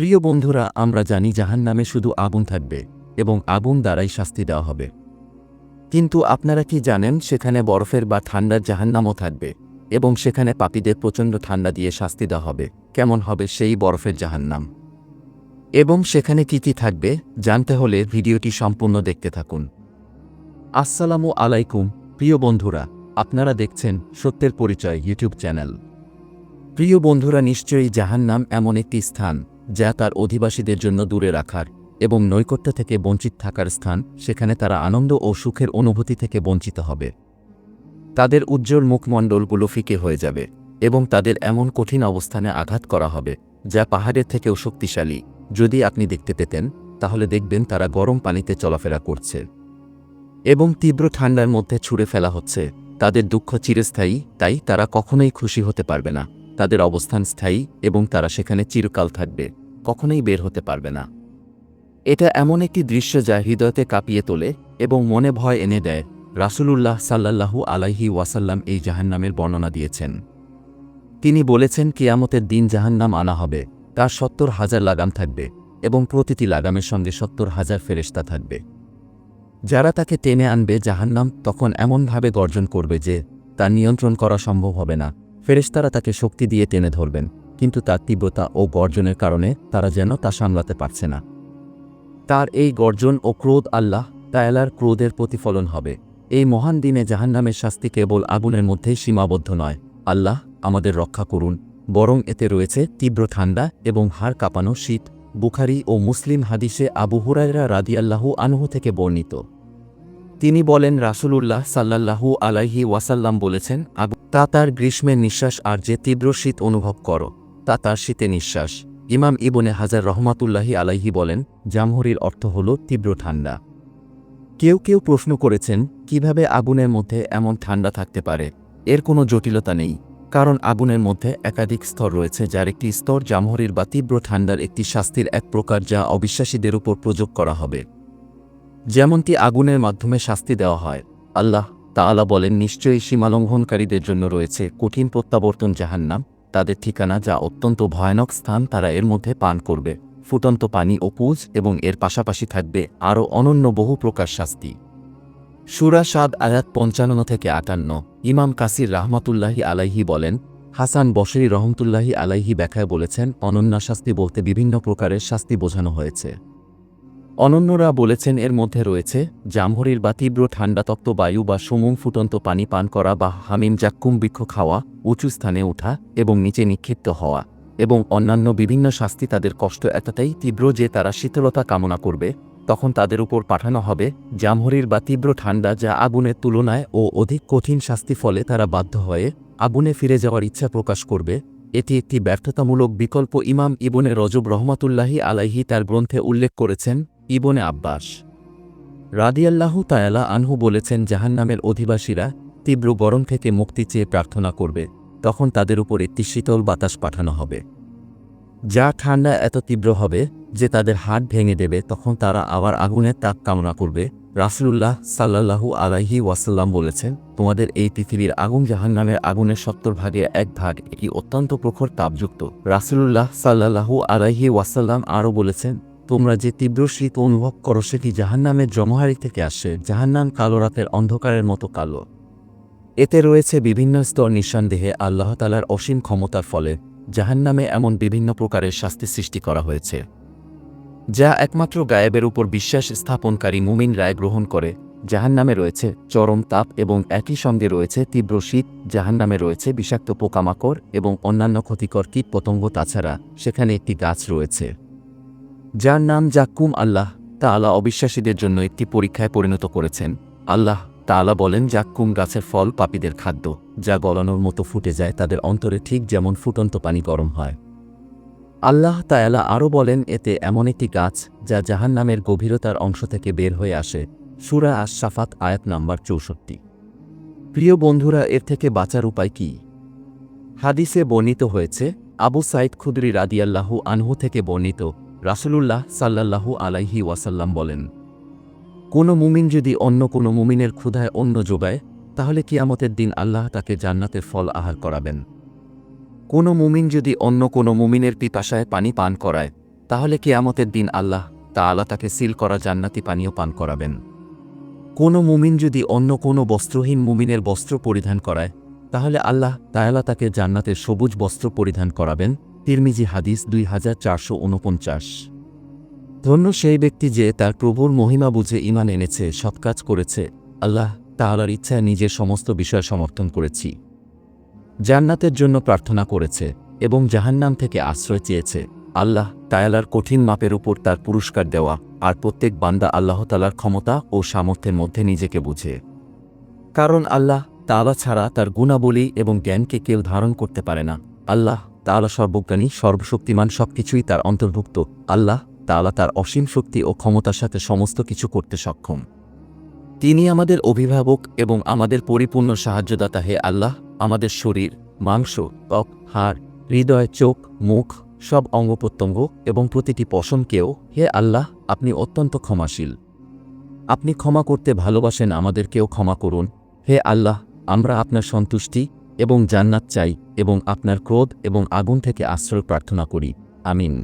প্রিয় বন্ধুরা, আমরা জানি জাহান নামে শুধু আগুন থাকবে এবং আগুন দ্বারাই শাস্তি দেওয়া হবে। কিন্তু আপনারা কি জানেন, সেখানে বরফের বা ঠান্ডার জাহান্নামও থাকবে এবং সেখানে পাপীদের প্রচণ্ড ঠান্ডা দিয়ে শাস্তি দেওয়া হবে। কেমন হবে সেই বরফের জাহান্নাম? এবং সেখানে কী কী থাকবে, জানতে হলে ভিডিওটি সম্পূর্ণ দেখতে থাকুন। আসসালামু আলাইকুম, প্রিয় বন্ধুরা, আপনারা দেখছেন সত্যের পরিচয় ইউটিউব চ্যানেল। প্রিয় বন্ধুরা, নিশ্চয়ই জাহান্নাম এমন একটি স্থান যা তার অধিবাসীদের জন্য দূরে রাখার এবং নৈকট্য থেকে বঞ্চিত থাকার স্থান, সেখানে তারা আনন্দ ও সুখের অনুভূতি থেকে বঞ্চিত হবে। তাদের উজ্জ্বল মুখমণ্ডলগুলো ফিকে হয়ে যাবে এবং তাদের এমন কঠিন অবস্থানে আঘাত করা হবে, যা পাহাড়ের থেকেও শক্তিশালী। যদি আপনি দেখতে পেতেন, তাহলে দেখবেন তারা গরম পানিতে চলাফেরা করছে এবং তীব্র ঠান্ডার মধ্যে ছুঁড়ে ফেলা হচ্ছে। তাদের দুঃখ চিরস্থায়ী, তাই তারা কখনোই খুশি হতে পারবে না। তাদের অবস্থান স্থায়ী এবং তারা সেখানে চিরকাল থাকবে। কখনোই বের হতে পারবে না। এটা এমন একটি দৃশ্য যা হৃদয়তে কাঁপিয়ে তোলে এবং মনে ভয় এনে দেয়, রাসূলুল্লাহ সাল্লাল্লাহু আলাইহি ওয়াসাল্লাম এই জাহান্নামের বর্ণনা দিয়েছেন। তিনি বলেছেন, কিয়ামতের দিন জাহান্নাম আনা হবে, তার সত্তর হাজার লাগাম থাকবে এবং প্রতিটি লাগামের সঙ্গে সত্তর হাজার ফেরেস্তা থাকবে। যারা তাকে টেনে আনবে জাহান্নাম তখন এমনভাবে গর্জন করবে যে তা নিয়ন্ত্রণ করা সম্ভব হবে না। ফেরেশতারা তাকে শক্তি দিয়ে টেনে ধরবেন। কিন্তু তার তীব্রতা ও গর্জনের কারণে তারা যেন তা সামলাতে পারছে না। তার এই গর্জন ও ক্রোধ আল্লাহ তায়ালার ক্রোধের প্রতিফলন হবে। এই মহান দিনে জাহান্নামের শাস্তি কেবল আগুনের মধ্যেই সীমাবদ্ধ নয়। আল্লাহ আমাদের রক্ষা করুন। বরং এতে রয়েছে তীব্র ঠান্ডা এবং হাড় কাঁপানো শীত, বুখারি ও মুসলিম হাদিসে আবু হুরায়রা রাদিয়াল্লাহু আনহু থেকে বর্ণিত। তিনি বলেন, রাসূলুল্লাহ সাল্লাল্লাহু আলাইহি ওয়াসাল্লাম বলেছেন তা তার গ্রীষ্মের নিঃশ্বাস আর যে তীব্র শীত অনুভব করো। তা তার শীতে নিঃশ্বাস। ইমাম ইবনে হাজার রহমাতুল্লাহি আলাইহি বলেন, জামহরির অর্থ হল তীব্র ঠান্ডা। কেউ কেউ প্রশ্ন করেছেন, কীভাবে আগুনের মধ্যে এমন ঠান্ডা থাকতে পারে? এর কোনো জটিলতা নেই, কারণ আগুনের মধ্যে একাধিক স্তর রয়েছে যার একটি স্তর জামহরির বা তীব্র ঠান্ডার একটি শাস্তির এক প্রকার যা অবিশ্বাসীদের উপর প্রযোগ করা হবে। যেমনটি আগুনের মাধ্যমে শাস্তি দেওয়া হয়। আল্লাহ তাআলা বলেন, নিশ্চয়ই সীমালঙ্ঘনকারীদের জন্য রয়েছে কঠিন প্রত্যাবর্তন জাহান্নাম। তাদের ঠিকানা যা অত্যন্ত ভয়ানক স্থান তারা এর মধ্যে পান করবে। ফুটন্ত পানি ও পুজ এবং এর পাশাপাশি থাকবে আরও অনন্য বহু প্রকার শাস্তি। সুরা সাদ আয়াত পঞ্চান্ন থেকে আটান্ন। ইমাম কাসির রাহমাতুল্লাহি আলাইহি বলেন, হাসান বশরি রহমতুল্লাহি আলাইহি ব্যাখ্যায় বলেছেন, অনন্যা শাস্তি বলতে বিভিন্ন প্রকারের শাস্তি বোঝানো হয়েছে। অনন্যরা বলেছেন এর মধ্যে রয়েছে জামহরির বা তীব্র ঠান্ডাতপ্ত বায়ু বা সমুম ফুটন্ত পানি পান করা বা হামিম জাক্কুম বৃক্ষ খাওয়া, উঁচু স্থানে ওঠা এবং নিচে নিক্ষিপ্ত হওয়া এবং অন্যান্য বিভিন্ন শাস্তি তাদের কষ্ট এতটাই তীব্র যে তারা শীতলতা কামনা করবে, তখন তাদের উপর পাঠানো হবে জামহরির বা তীব্র ঠান্ডা যা আগুনের তুলনায় ও অধিক কঠিন শাস্তি ফলে তারা বাধ্য হয়ে আগুনে ফিরে যাওয়ার ইচ্ছা প্রকাশ করবে। এটি একটি ব্যর্থতামূলক বিকল্প ইমাম ইবনে রজব রহমাতুল্লাহি আলাইহি তার গ্রন্থে উল্লেখ করেছেন ইবনে আব্বাস রাদিয়াল্লাহু তায়ালা আনহু বলেছেন, জাহান্নামের অধিবাসীরা তীব্র গরম থেকে মুক্তি চেয়ে প্রার্থনা করবে, তখন তাদের উপর একটি শীতল বাতাস পাঠানো হবে। যা ঠান্ডা এত তীব্র হবে যে তাদের হাট ভেঙে দেবে, তখন তারা আবার আগুনের তাপ কামনা করবে। রাসুলুল্লাহ সাল্লাল্লাহু আলাইহি ওয়াসাল্লাম বলেছেন, তোমাদের এই পৃথিবীর আগুন জাহান্নামের আগুনের সত্তর ভাগে এক ভাগ, এটি অত্যন্ত প্রখর তাপযুক্ত। রাসুলুল্লাহ সাল্লাল্লাহু আলাইহি ওয়াসাল্লাম আরও বলেছেন তোমরা যে তীব্র শীত অনুভব করো সেটি জাহান্নামের জমহারি থেকে আসে, জাহান্নাম কালো রাতের অন্ধকারের মতো কালো। এতে রয়েছে বিভিন্ন স্তর নিঃসন্দেহে আল্লাহ তালার অসীম ক্ষমতার ফলে, জাহান্নামে এমন বিভিন্ন প্রকারের শাস্তি সৃষ্টি করা হয়েছে। যা একমাত্র গায়েবের উপর বিশ্বাস স্থাপনকারী মুমিন রায় গ্রহণ করে, জাহান্নামে রয়েছে চরম তাপ এবং একই সঙ্গে রয়েছে তীব্র শীত, জাহান্নামে রয়েছে বিষাক্ত পোকামাকড় এবং অন্যান্য ক্ষতিকর কীট পতঙ্গ তাছাড়া সেখানে একটি গাছ রয়েছে। যার নাম জাক্কুম আল্লাহ তাআলা অবিশ্বাসীদের জন্য একটি পরীক্ষায় পরিণত করেছেন। আল্লাহ তাআলা বলেন, জাক্কুম গাছের ফল পাপীদের খাদ্য, যা গলানোর মতো ফুটে যায় তাদের অন্তরে ঠিক যেমন ফুটন্ত পানি গরম হয়। আল্লাহ তায়ালা আরও বলেন, এতে এমন একটি গাছ, যা জাহান্নামের গভীরতার অংশ থেকে বের হয়ে আসে। সুরা আশ সাফাত আয়াত নাম্বার চৌষট্টি। প্রিয় বন্ধুরা, এর থেকে বাঁচার উপায় কি? হাদিসে বর্ণিত হয়েছে, আবু সাইদ খুদরি রাদিয়াল্লাহু আনহু থেকে বর্ণিত রাসূলুল্লাহ সাল্লাল্লাহু আলাইহি ওয়াসাল্লাম বলেন, কোনো মুমিন যদি অন্য কোনো মুমিনের ক্ষুধায় অন্য যোগায় তাহলে কিয়ামতের দিন আল্লাহ তাকে জান্নাতের ফল আহার করাবেন। কোনো মুমিন যদি অন্য কোনো মুমিনের পিপাসায় পানি পান করায়, তাহলে কেয়ামতের দিন আল্লাহ তাআলা তাকে সিল করা জান্নাতি পানীয় পান করাবেন। কোনো মুমিন যদি অন্য কোনো বস্ত্রহীন মুমিনের বস্ত্র পরিধান করায়, তাহলে আল্লাহ তায়ালা তাকে জান্নাতের সবুজ বস্ত্র পরিধান করাবেন তিরমিজি হাদিস দুই হাজার চারশো উনপঞ্চাশ। ধন্য সেই ব্যক্তি যে তার প্রভুর মহিমা বুঝে ইমান এনেছে, সৎ কাজ করেছে, আল্লাহ তাহালার ইচ্ছায় নিজের সমস্ত বিষয় সমর্থন করেছি। জান্নাতের জন্য প্রার্থনা করেছে এবং জাহান্নাম থেকে আশ্রয় চেয়েছে। আল্লাহ তায়ালার কঠিন মাপের উপর তার পুরস্কার দেওয়া আর প্রত্যেক বান্দা আল্লাহ তালার ক্ষমতা ও সামর্থ্যের মধ্যে নিজেকে বুঝে। কারণ আল্লাহ তালা ছাড়া তার গুণাবলী এবং জ্ঞানকে কেউ ধারণ করতে পারে না। আল্লাহ তালা সর্বজ্ঞানী, সর্বশক্তিমান সবকিছুই তার অন্তর্ভুক্ত। আল্লাহ তালা তার অসীম শক্তি ও ক্ষমতার সাথে সমস্ত কিছু করতে সক্ষম। তিনি আমাদের অভিভাবক এবং আমাদের পরিপূর্ণ সাহায্যদাতা হে আল্লাহ। আমাদের শরীর, মাংস, ত্বক, হাড়, হৃদয়, চোখ, মুখ সব অঙ্গ প্রত্যঙ্গ এবং প্রতিটি পশমকেও হে আল্লাহ, আপনি অত্যন্ত ক্ষমাশীল। আপনি ক্ষমা করতে ভালোবাসেন আমাদেরকেও ক্ষমা করুন। হে আল্লাহ, আমরা আপনার সন্তুষ্টি এবং জান্নাত চাই এবং আপনার ক্রোধ এবং আগুন থেকে আশ্রয় প্রার্থনা করি। আমিন।